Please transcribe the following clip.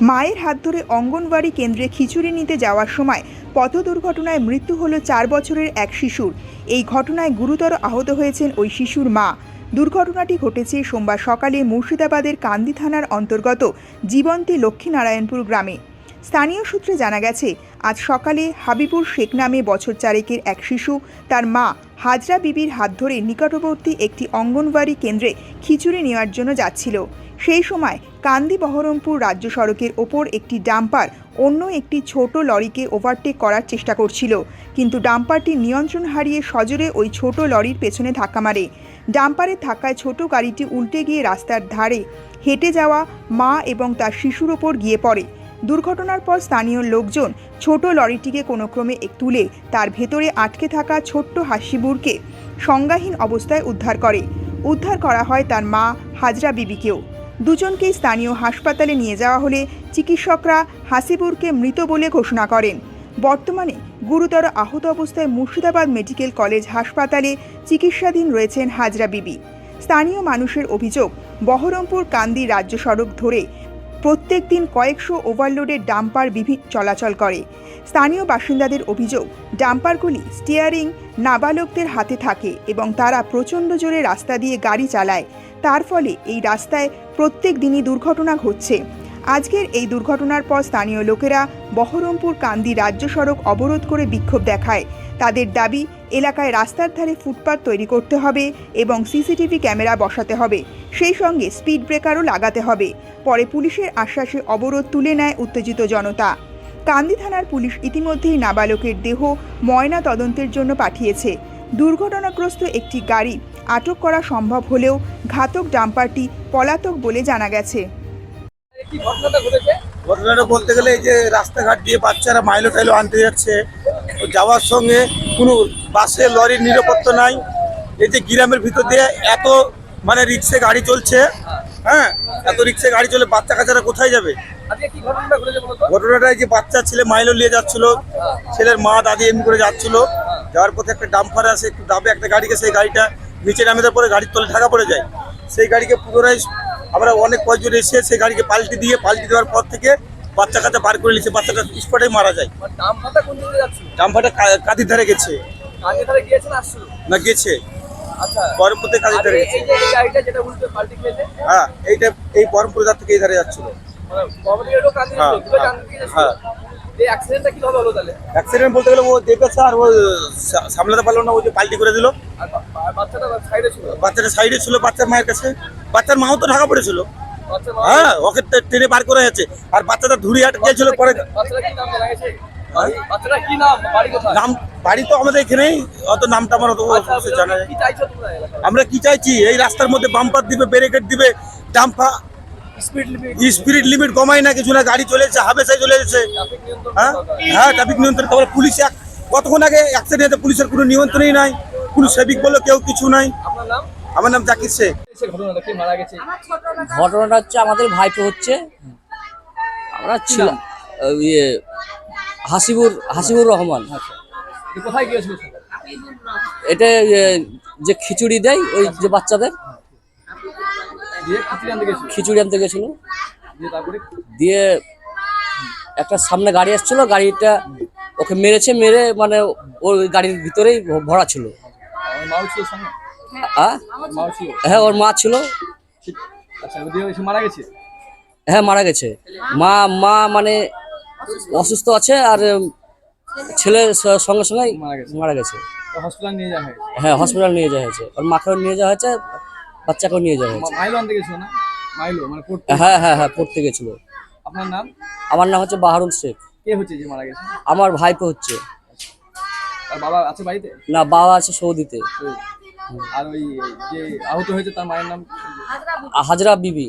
মায়ের হাত ধরে অঙ্গনওয়াড়ি কেন্দ্রে খিচুড়ি নিতে যাওয়ার সময় পথ দুর্ঘটনায় মৃত্যু হলো চার বছরের এক শিশুর। এই ঘটনায় গুরুতর আহত হয়েছেন ওই শিশুর মা। দুর্ঘটনাটি ঘটেছে সোমবার সকালে মুর্শিদাবাদের কান্দি থানার অন্তর্গত জীবন্তী লক্ষ্মীনারায়ণপুর গ্রামে। স্থানীয় সূত্রে জানা গেছে, আজ সকালে হাবিবুর শেখ নামে বছর চারেকের এক শিশু, তার মা হাজরা বিবির হাত ধরে নিকটবর্তী একটি অঙ্গনওয়াড়ি কেন্দ্রে খিচুড়ি নেওয়ার জন্য যাচ্ছিল। সেই সময় কান্দি বহরমপুর রাজ্য সড়কের ওপর একটি ডাম্পার অন্য একটি ছোট লরিকে ওভারটেক করার চেষ্টা করছিল। কিন্তু ডাম্পারটি নিয়ন্ত্রণ হারিয়ে সজোরে ওই ছোট লরির পেছনে ধাক্কা মারে। ডাম্পারের ধাক্কায় ছোট গাড়িটি উল্টে গিয়ে রাস্তার ধারে হেঁটে যাওয়া মা এবং তার শিশুর ওপর গিয়ে পড়ে। দুর্ঘটনার পর স্থানীয় লোকজন ছোট লরিটিকে কোনো ক্রমে তুলে তার ভেতরে আটকে থাকা ছোট্ট হাসিবুরকে সংজ্ঞাহীন অবস্থায় উদ্ধার করে। উদ্ধার করা হয় তার মা হাজরা বিবিকেও। দুজনকেই স্থানীয় হাসপাতালে নিয়ে যাওয়া হলে চিকিৎসকরা হাসিপুরকে মৃত বলে ঘোষণা করেন। বর্তমানে গুরুতর আহত অবস্থায় মুর্শিদাবাদ মেডিকেল কলেজ হাসপাতালে চিকিৎসাধীন রয়েছেন হাজরা বিবি। স্থানীয় মানুষের অভিযোগ, বহরমপুর কান্দি রাজ্য সড়ক ধরে প্রত্যেক দিন কয়েকশো ওভারলোডের ডাম্পার বিভি চলাচল করে। স্থানীয় বাসিন্দাদের অভিযোগ, ডাম্পারগুলি স্টিয়ারিং নাবালকদের হাতে থাকে এবং তারা প্রচণ্ড জোরে রাস্তা দিয়ে গাড়ি চালায়। তার ফলে এই রাস্তায় প্রত্যেক দিনই দুর্ঘটনা ঘটছে। আজকের এই দুর্ঘটনার পর স্থানীয় লোকেরা বহরমপুর কান্দি রাজ্য সড়ক অবরোধ করে বিক্ষোভ দেখায়। তাদের দাবি, এলাকায় রাস্তার ধারে ফুটপাত তৈরি করতে হবে এবং সিসিটিভি ক্যামেরা বসাতে হবে। সেই সঙ্গে স্পিড ব্রেকারও লাগাতে হবে। পরে পুলিশের আশ্বাসে অবরোধ তুলে নেয় উত্তেজিত জনতা। কান্দি থানার পুলিশ ইতিমধ্যেই নাবালকের দেহ ময়না তদন্তের জন্য পাঠিয়েছে। দুর্ঘটনাগ্রস্ত একটি গাড়ি আটক করা সম্ভব হলেও ঘাতক ডাম্পারটি পলাতক বলে জানা গেছে। ঘটনাটা বলতে গেলে এই যে রাস্তাঘাট দিয়ে বাচ্চারা মাইলো টাইলো আনতে যাচ্ছে যাওয়ার সঙ্গে কোনো বাসে লরির নিরাপত্তা নাই। এই যে গ্রামের ভিতর দিয়ে এত মানে রিক্সে গাড়ি চলছে হ্যাঁ এত রিক্সে গাড়ি চলে বাচ্চা কাচ্চারা কোথায় যাবে? ঘটনাটা যে বাচ্চা ছেলে মাইলো নিয়ে যাচ্ছিল ছেলের মা দাদি এমনি করে যাচ্ছিল। যাওয়ার পথে একটা ডাম্পার আসে একটু দাবে একটা গাড়িকে সেই গাড়িটা নিচে নামে দেওয়ার পরে গাড়ির তলে ঢাকা পড়ে যায়। সেই গাড়িকে পুনরায় আমরা অনেক কয়েকজন এসে সেই গাড়িকে পাল্টি দিয়ে পাল্টি দেওয়ার পর থেকে বাচ্চা কাচ্চা বার করে নিচ্ছে বাচ্চাটা স্পটেই মারা যায়। মানে ডাম ফাটা কোন দিকে যাচ্ছিল? ডাম্পারটা কা- কাদির ধারে গেছে। না গেছে। বহরমপুর থেকে গেছে। খেয়েছে হ্যাঁ এইটা এই বহরমপুর ধার থেকে এই ধারে যাচ্ছিল। কাজে হ্যাঁ, হ্যাঁ, হ্যাঁ। অ্যাক্সিডেন্ট বলতে গেলে ও দেখেছে আর ও সামলাতে পারল না ও যে পাল্টি করে দিল। বাচ্চাটা সাইডে ছিল। বাচ্চার মায়ের কাছে। বাচ্চার মাও তো ঢাকা পড়েছিল। হ্যাঁ ওকে টেনে বার করে যাচ্ছে। আর বাচ্চাটা ধুড়ি হাট গিয়েছিল পরে। বাচ্চাটা কি নাম জানা গেছে? বাচ্চাটা কি নাম বাড়ি তো আমাদের এখানেই অত নামটা আমার অত আচ্ছা জানা এলাকায়? আমরা কি চাইছি? এই রাস্তার মধ্যে বাম্পার দিবে ব্যারিকেড দিবে ডাম্পা স্পিড লিমিট কমাই না কিছু না গাড়ি চলে যাচ্ছে হাবেসাই চলে যাচ্ছে হ্যাঁ? হ্যাঁ ট্রাফিক নিয়ন্ত্রণ তারপরে পুলিশ এক- কতক্ষণ আগে অ্যাক্সিডেন্টে পুলিশের কোনো নিয়ন্ত্রণই নাই। কোনো সেবিক বলে কেউ কিছু নাই। আমার নাম জাকির শেখ। সে ঘটনাটা হচ্ছে আমাদের ভাইপো হচ্ছে। আমরা ছিলাম ইয়ে হাসিবুর হাসিবুর রহমান। এ কোথায় গিয়েছিল এটা যে খিচুড়ি দেয় ওই যে বাচ্চাদের। খিচুড়ি আনতে গেছিল দিয়ে একটা সামনে গাড়ি আসছিল গাড়িটা ওকে মেরেছে মেরে মানে ওর গাড়ির ভিতরেই ভরা ছিল। মাও ছিল হ্যাঁ? ওর মা ছিল। আচ্ছা হ্যাঁ মারা গেছে। মা মা মানে অসুস্থ আছে আর ছেলে সঙ্গে সঙ্গে মারা গেছে। হসপিটাল নিয়ে যাওয়া হয় হ্যাঁ হসপিটাল নিয়ে যাওয়া হয়েছে। ওর মাকেও নিয়ে যাওয়া হয়েছে বাচ্চাকেও নিয়ে যাওয়া হয়েছে। মাইলো আনতে গেছিল না? মাইলো মানে পড়তে হ্যাঁ হ্যাঁ হ্যাঁ পড়তে গেছিল। আপনার নাম? আমার নাম হচ্ছে বাহারুল শেখ। কে হচ্ছে যে মারা গেছে? আমার ভাইপো হচ্ছে। তার বাবা আছে বাড়িতে? না বাবা আছে সৌদিতে। আর ওই যে আহত হয়েছে তার মায়ের নাম? হাজরা বিবি।